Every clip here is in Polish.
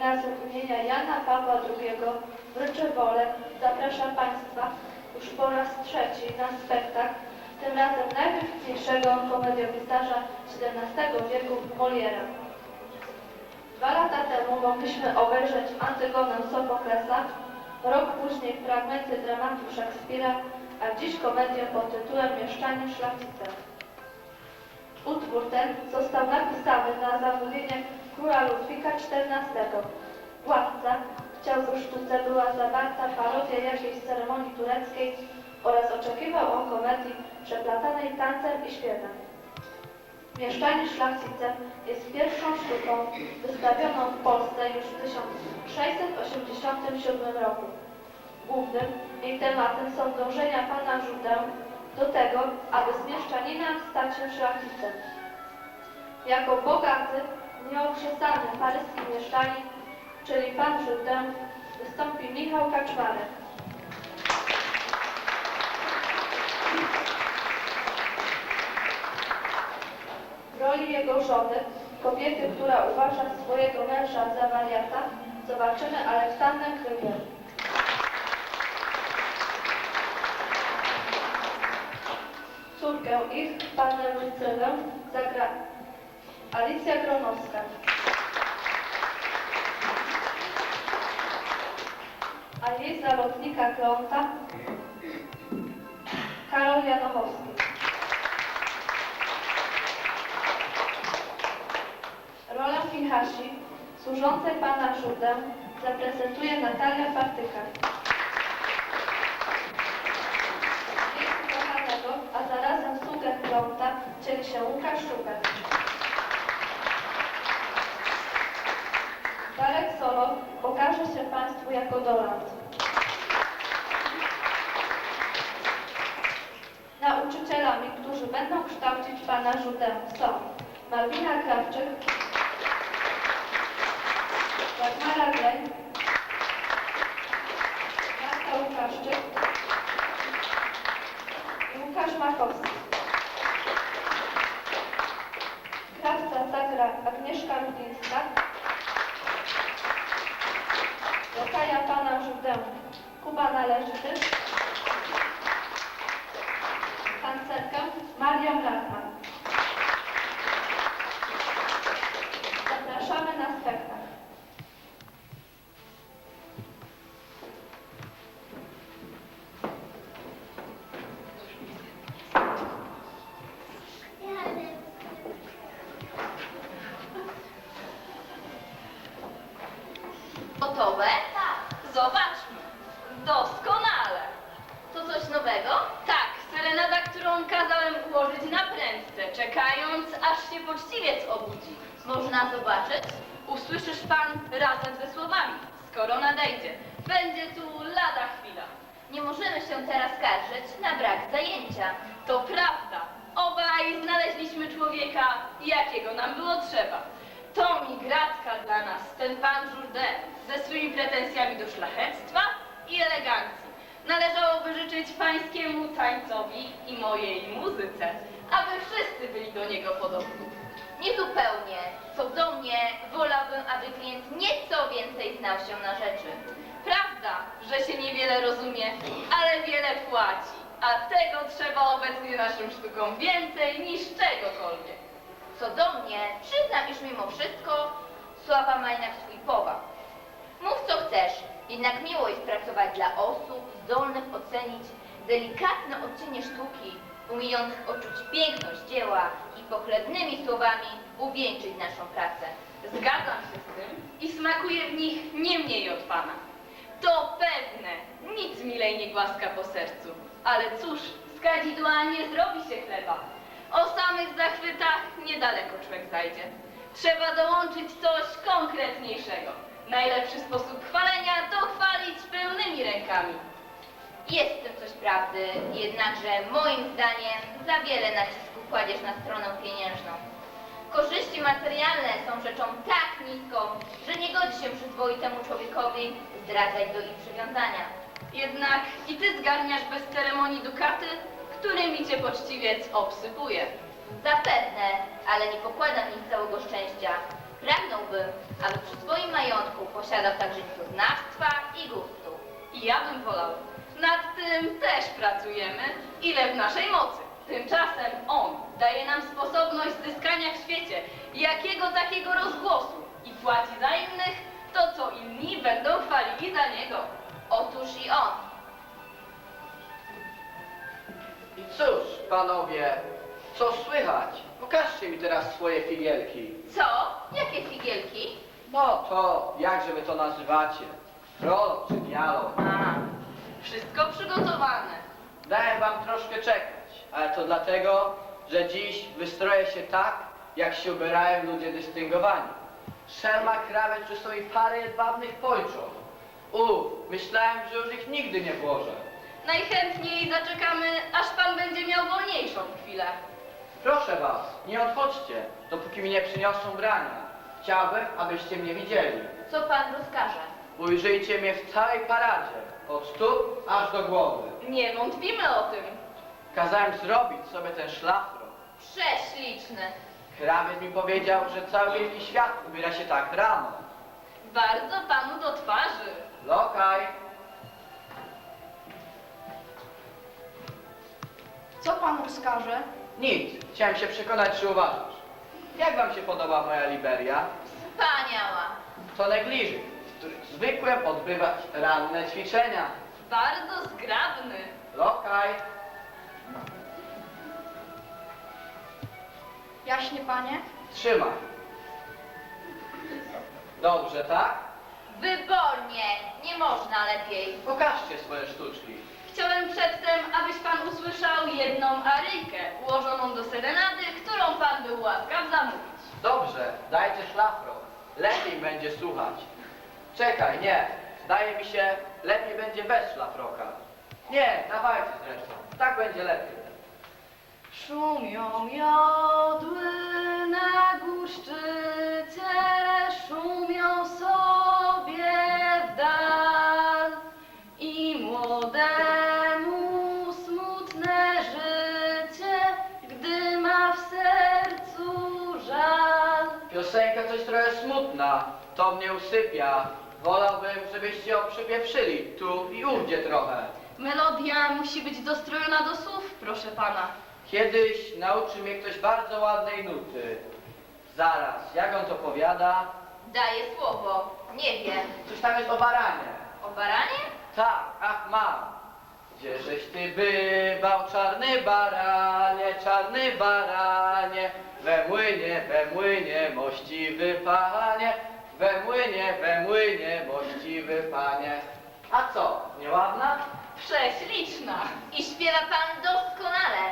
Gimnazjum imienia Jana Pawła II w Ryczewole zaprasza Państwa już po raz trzeci na spektakl, tym razem najwybitniejszego komediopisarza XVII wieku Moliera. Dwa lata temu mogliśmy obejrzeć Antygonę Sofoklesa, rok później fragmenty dramatu Szekspira, a dziś komedię pod tytułem Mieszczanie szlachcice. Utwór ten został napisany na zamówienie króla Ludwika XIV. Władca chciał, by sztuce była zawarta parodia jakiejś ceremonii tureckiej oraz oczekiwał on komedii przeplatanej tancem i śpiewem. Mieszczanie szlachcicem jest pierwszą sztuką wystawioną w Polsce już w 1687 roku. Głównym jej tematem są dążenia pana Żudę do tego, aby z mieszczanina stać się szlachcicem. Jako bogaty, nieokrzesany paryski mieszczanin, czyli pan Żudę, wystąpi Michał Kaczmarek. W roli jego żony, kobiety, która uważa swojego męża za wariata, zobaczymy Aleksandrę Krygier. Córkę ich, pannę Lucylę, zagra Alicja Gronowska. A jej zalotnika Kląta Karol Janochowski. Rolę Michasi, służącej pana Żudę, zaprezentuje Natalia Partyka. Jej ukochanego, a zarazem sługę Kląta, cieli się Łukasz. Pokaże się Państwu jako Doland. Nauczycielami, którzy będą kształcić Pana Żudę są Malwina Krawczyk, Dagmara Gleń, Marta Łukaszczyk i Łukasz Makowski. Krawca zagra Agnieszka Lubińska, Lokaja Pana Żudę Kuba Należyty, tancerkę Marię Lachman. Zapraszamy na spektakl. Gotowe? Nadejdzie. Będzie tu lada chwila. Nie możemy się teraz skarżyć na brak zajęcia. To prawda. Obaj znaleźliśmy człowieka, jakiego nam było trzeba. To mi gratka dla nas, ten pan Jourdain, ze swymi pretensjami do szlachectwa i elegancji. Należałoby życzyć pańskiemu tańcowi i mojej muzyce, aby wszyscy byli do niego podobni. Niezupełnie. Co do mnie, wolałbym, aby klient nieco więcej znał się na rzeczy. Prawda, że się niewiele rozumie, ale wiele płaci, a tego trzeba obecnie naszym sztukom więcej niż czegokolwiek. Co do mnie, przyznam, iż mimo wszystko sława ma jednak swój powag. Mów co chcesz, jednak miło jest pracować dla osób zdolnych ocenić delikatne odcienie sztuki, umiejących odczuć piękność dzieła pochlebnymi słowami uwieńczyć naszą pracę. Zgadzam się z tym i smakuje w nich nie mniej od pana. To pewne, nic milej nie głaska po sercu. Ale cóż, z kadzidła nie zrobi się chleba. O samych zachwytach niedaleko człowiek zajdzie. Trzeba dołączyć coś konkretniejszego. Najlepszy sposób chwalenia to chwalić pełnymi rękami. Jest w tym coś prawdy, jednakże moim zdaniem za wiele nacisku kładziesz na stronę pieniężną. Korzyści materialne są rzeczą tak niską, że nie godzi się przyzwoitemu człowiekowi zdradzać do ich przywiązania. Jednak i ty zgarniasz bez ceremonii dukaty, którymi cię poczciwiec obsypuje. Zapewne, ale nie pokładam nic całego szczęścia. Pragnąłbym, aby przy swoim majątku posiadał także znawstwa i gustu. I ja bym wolał. Nad tym też pracujemy, ile w naszej mocy. Tymczasem on daje nam sposobność zyskania w świecie jakiego takiego rozgłosu i płaci za innych to, co inni będą chwalili za niego. Otóż i on. I cóż, panowie, co słychać? Pokażcie mi teraz swoje figielki. Co? Jakie figielki? No to, jakże wy to nazywacie? Prolog czy dialog? A, Wszystko przygotowane. Dałem wam troszkę czekać, ale to dlatego, że dziś wystroję się tak, jak się ubierają ludzie dystyngowani. Szelma krawiec przy sobie parę jedwabnych pończów. U, myślałem, że już ich nigdy nie włożę. Najchętniej zaczekamy, aż pan będzie miał wolniejszą chwilę. Proszę was, nie odchodźcie, dopóki mi nie przyniosą brania. Chciałbym, abyście mnie widzieli. co pan rozkaże? Ujrzyjcie mnie w całej paradzie, od stóp aż do głowy. Nie wątpimy o tym. Kazałem zrobić sobie ten szlafrok. Prześliczny. Krawiec mi powiedział, że cały wielki świat ubiera się tak rano. Bardzo panu do twarzy. Lokaj, Co pan rozkaże? nic. Chciałem się przekonać, czy uważasz. Jak wam się podoba moja Liberia? Wspaniała. To negliży, w których zwykłem odbywać ranne ćwiczenia. Bardzo zgrabny. Lokaj, Jaśnie panie? trzymaj. Dobrze, tak? Wybornie. Nie można lepiej. Pokażcie swoje sztuczki. Chciałem przedtem, abyś pan usłyszał jedną aryjkę ułożoną do serenady, którą pan był łaskaw zamówić. Dobrze, dajcie szlafrok. Lepiej będzie słuchać. Czekaj, nie. Zdaje mi się, lepiej będzie bez szlafroka. Nie, dawajcie zresztą. Tak będzie lepiej. Szumią jodły na górszczycie, szumią sobie w dal i młodemu smutne życie, gdy ma w sercu żal. Piosenka coś trochę smutna. To mnie usypia. Wolałbym, żebyście ją przypieprzyli tu i ówdzie trochę. Melodia musi być dostrojona do słów, proszę pana. Kiedyś nauczył mnie ktoś bardzo ładnej nuty. Zaraz, jak on to powiada? Daję słowo. Nie wiem. Coś tam jest o baranie. O baranie? Tak, ach mam. Gdzieżeś ty bywał, czarny baranie, czarny baranie, we młynie, we młynie, mościwy panie, we młynie, we młynie, mościwy panie. A co, nieładna? Prześliczna. I śpiewa pan doskonale.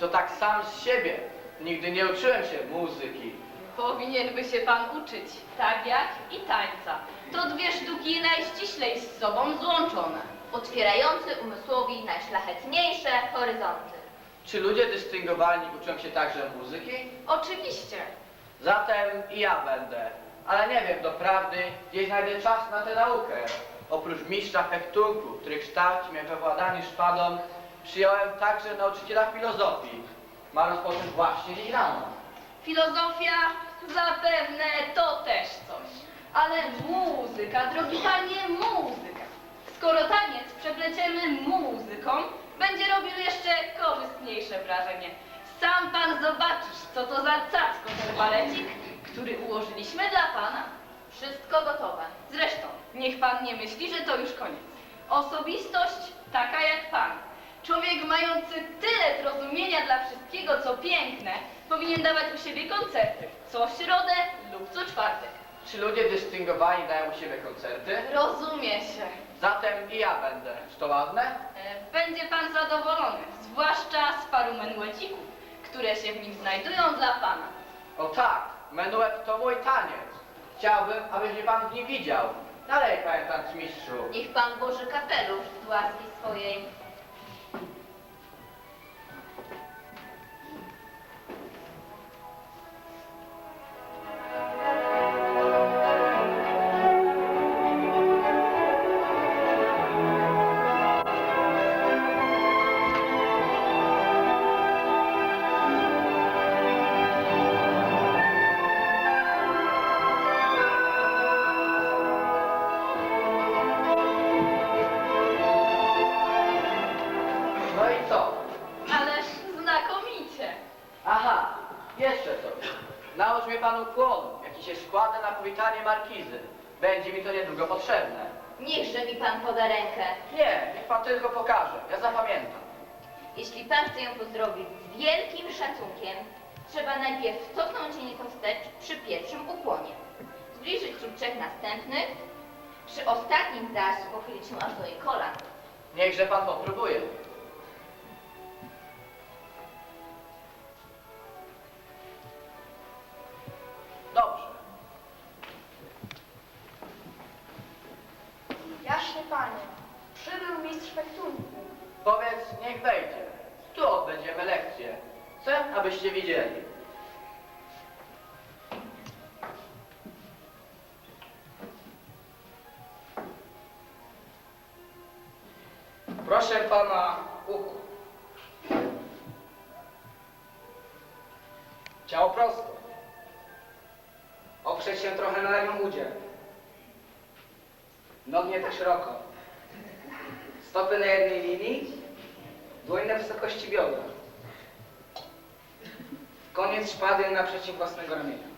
To tak sam z siebie. Nigdy nie uczyłem się muzyki. Powinien by się pan uczyć, tak jak i tańca. To dwie sztuki najściślej z sobą złączone. Otwierający umysłowi najszlachetniejsze horyzonty. Czy ludzie dystyngowani uczą się także muzyki? Oczywiście. Zatem i ja będę. Ale nie wiem, doprawdy, gdzie znajdę czas na tę naukę. Oprócz mistrza fechtunku, który kształci mnie we władaniu szpadą, przyjąłem także nauczyciela filozofii. Ma rozpocząć właśnie dziś rano. Filozofia zapewne to też coś. Ale muzyka, drogi panie, muzyka. Skoro taniec przepleciemy muzyką, będzie robił jeszcze korzystniejsze wrażenie. Sam pan zobaczysz, co to za cacko ten balecik, który ułożyliśmy dla pana. Wszystko gotowe. Zresztą, niech pan nie myśli, że to już koniec. Osobistość taka jak pan. Człowiek mający tyle zrozumienia dla wszystkiego, co piękne, powinien dawać u siebie koncerty. Co środę lub co czwartek. Czy ludzie dystyngowani dają u siebie koncerty? Rozumie się. Zatem i ja będę. Czy to ładne? E, Będzie pan zadowolony, zwłaszcza z paru menuecików, które się w nim znajdują dla pana. O tak, menuet to mój taniec. Chciałbym, abyś mnie pan w nim widział. Dalej, panie tancmistrzu. Niech pan włoży kapelusz z łaski swojej. Powitanie markizy. Będzie mi to niedługo potrzebne. Niechże mi pan poda rękę. Nie, niech pan tylko pokaże. Ja zapamiętam. Jeśli pan chce ją pozdrowić z wielkim szacunkiem, trzeba najpierw cofnąć się nieco wstecz przy pierwszym ukłonie, zbliżyć wśród trzech następnych, przy ostatnim zaś pochylić się aż do jej kolan. Niechże pan popróbuje. Panie, przybył mistrz fektunku. Powiedz, niech wejdzie. Tu odbędziemy lekcję. Chcę, abyście widzieli. Proszę pana uchu. Ciało prosto. Oprzeć się trochę na lewym udzie. Nogi nie tak szeroko. Stopy na jednej linii, dłoń na wysokości biodra. Koniec szpady naprzeciw własnego ramienia.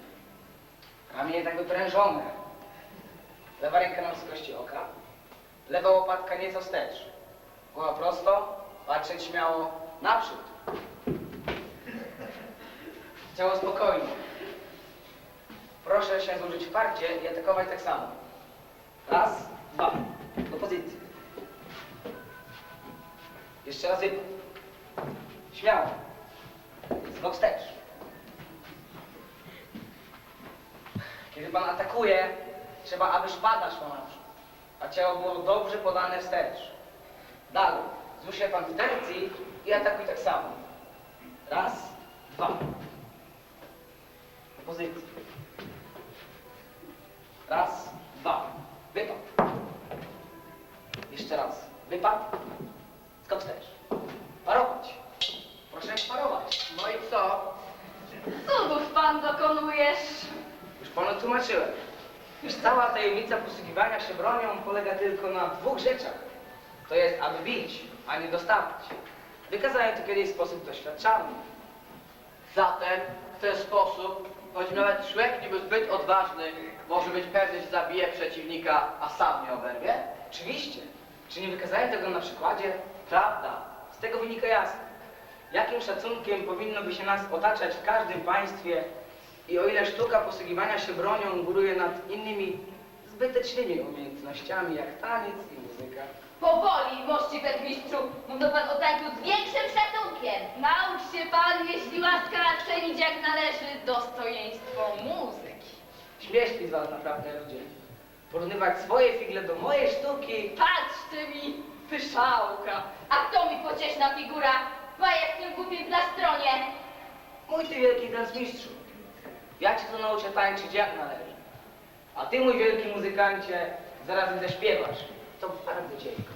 Ramię jednak wyprężone. Lewa ręka na wysokości oka. Lewa łopatka nieco wstecz. Głowa prosto, patrzeć śmiało naprzód. Ciało spokojnie. Proszę się złożyć w parcie i atakować tak samo. Raz, dwa. Do pozycji. Jeszcze raz wypad. Śmiało. Z bok wstecz. Kiedy pan atakuje, trzeba, aby szpada szła naprzód, a ciało było dobrze podane wstecz. Dalej. Złóż się pan w tercji i atakuj tak samo. Raz, dwa. Do pozycji. Raz, dwa. Wypad. Jeszcze raz. Wypad. Skok wstecz. Parować. Proszę parować. No i co? Cudów pan dokonujesz. Już panu tłumaczyłem. Już cała tajemnica posługiwania się bronią polega tylko na dwóch rzeczach. To jest, aby bić, a nie dostawać. Wykazałem to kiedyś w sposób doświadczalny. Zatem w ten sposób, choć nawet człowiek niby zbyt odważny, może być pewny, że zabije przeciwnika, a sam nie oberwie? Oczywiście. Czy nie wykazałem tego na przykładzie? Prawda. Z tego wynika jasno. Jakim szacunkiem powinno by się nas otaczać w każdym państwie i o ile sztuka posługiwania się bronią góruje nad innymi zbytecznymi umiejętnościami jak taniec i muzyka. Powoli, mości mistrzu, mów pan o tańcu z większym szacunkiem. Naucz się pan, jeśli łaska, cenić jak należy dostojeństwo muzyki. Śmieszni z was naprawdę ludzie. Porównywać swoje figle do mojej sztuki. Patrzcie mi, pyszałka. A kto mi pocieszna figura? Pajek w tym głupim plastronie. Mój ty wielki dancmistrzu. Ja cię to nauczę tańczyć jak należy. A ty, mój wielki muzykancie, zaraz mi zaśpiewasz. To bardzo cienko.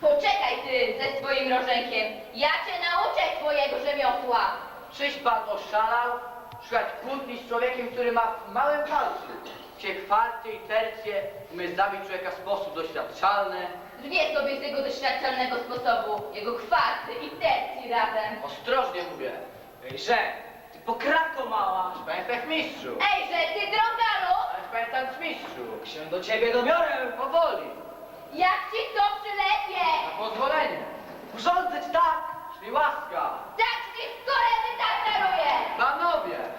Poczekaj ty ze swoim rożenkiem. Ja cię nauczę twojego rzemiosła. Czyś pan oszalał? Szukać kłótni z człowiekiem, który ma w małym palcu. Cię kwarty i tercje umieć zabić człowieka w sposób doświadczalny. Drwie sobie z tego doświadczalnego sposobu. Jego kwarty i tercji razem. Ostrożnie mówię. Ejże, ty pokrako mała. Panie pechmistrzu. Ejże, ty drągalu! Ale panie tancmistrzu. Się do ciebie dobiorę. Powoli. Jak ci to przylepię! Na pozwolenie. Urządzę ci tak, Szli łaska. Tak Panowie!